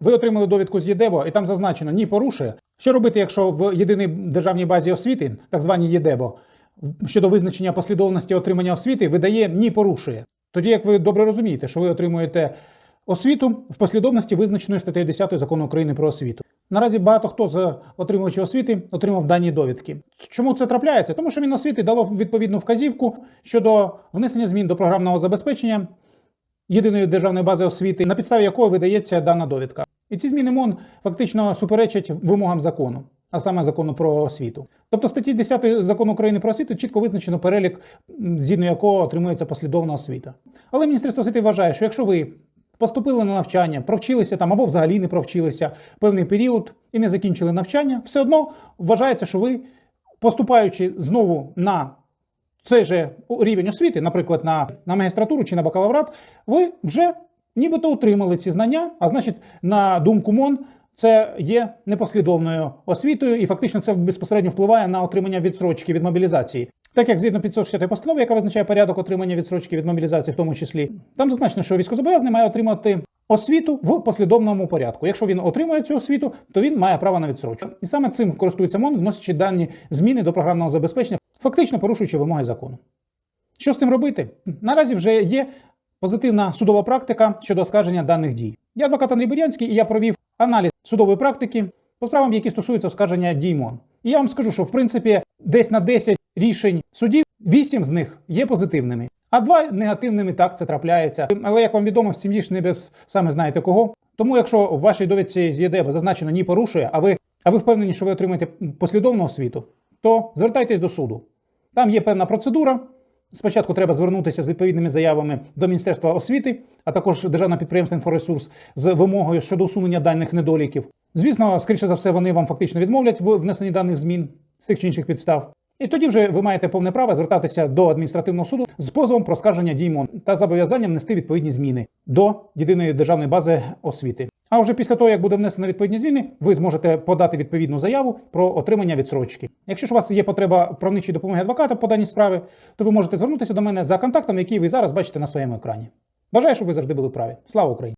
Ви отримали довідку з ЄДЕБО, і там зазначено ні порушує. Що робити, якщо в єдиній державній базі освіти, так званій ЄДЕБО, щодо визначення послідовності отримання освіти, видає ні порушує. Тоді, як ви добре розумієте, що ви отримуєте освіту в послідовності, визначеної статтею 10 закону України про освіту. Наразі багато хто з отримувачів освіти отримав дані довідки. Чому це трапляється? Тому що Міносвіти дало відповідну вказівку щодо внесення змін до програмного забезпечення єдиної державної бази освіти, на підставі якої видається дана довідка. І ці зміни МОН фактично суперечать вимогам закону, а саме закону про освіту. Тобто в статті 10 закону України про освіту чітко визначено перелік, згідно якого отримується послідовна освіта. Але Міністерство освіти вважає, що якщо ви поступили на навчання, провчилися там або взагалі не провчилися певний період і не закінчили навчання, все одно вважається, що ви, поступаючи знову на цей же рівень освіти, наприклад, на, на магістратуру чи на бакалаврат, ви вже нібито отримали ці знання, а значить, на думку МОН, це є непослідовною освітою, і фактично це безпосередньо впливає на отримання відсрочки від мобілізації. Так як згідно 560 постанови, яка визначає порядок отримання відсрочки від мобілізації, в тому числі, там зазначено, що військовозобов'язаний має отримати освіту в послідовному порядку. Якщо він отримує цю освіту, то він має право на відсрочку. І саме цим користується МОН, вносячи дані зміни до програмного забезпечення, фактично порушуючи вимоги закону. Що з цим робити? Наразі вже є позитивна судова практика щодо оскарження даних дій. Я адвокат Андрій Бурянський, і я провів аналіз судової практики по справам, які стосуються оскарження дій МОН. І я вам скажу, що в принципі десь на 10 рішень судів 8 з них є позитивними, а два негативними так це трапляється. Але як вам відомо, в сім'ї ж не без саме знаєте кого. Тому, якщо в вашій довідці з ЄДЕБ зазначено ні порушує, а ви, а ви впевнені, що ви отримаєте послідовну освіту, то звертайтесь до суду. Там є певна процедура. Спочатку треба звернутися з відповідними заявами до Міністерства освіти, а також Державного підприємства «Інфоресурс» з вимогою щодо усунення даних недоліків. Звісно, скоріше за все, вони вам фактично відмовлять в внесенні даних змін з тих чи інших підстав. І тоді вже ви маєте повне право звертатися до адміністративного суду з позовом про скарження дій МОН та зобов'язанням внести відповідні зміни до єдиної державної бази освіти. А вже після того, як буде внесено відповідні зміни, ви зможете подати відповідну заяву про отримання відсрочки. Якщо ж у вас є потреба правничої допомоги адвоката по даній справі, то ви можете звернутися до мене за контактом, який ви зараз бачите на своєму екрані. Бажаю, щоб ви завжди були праві. Слава Україні!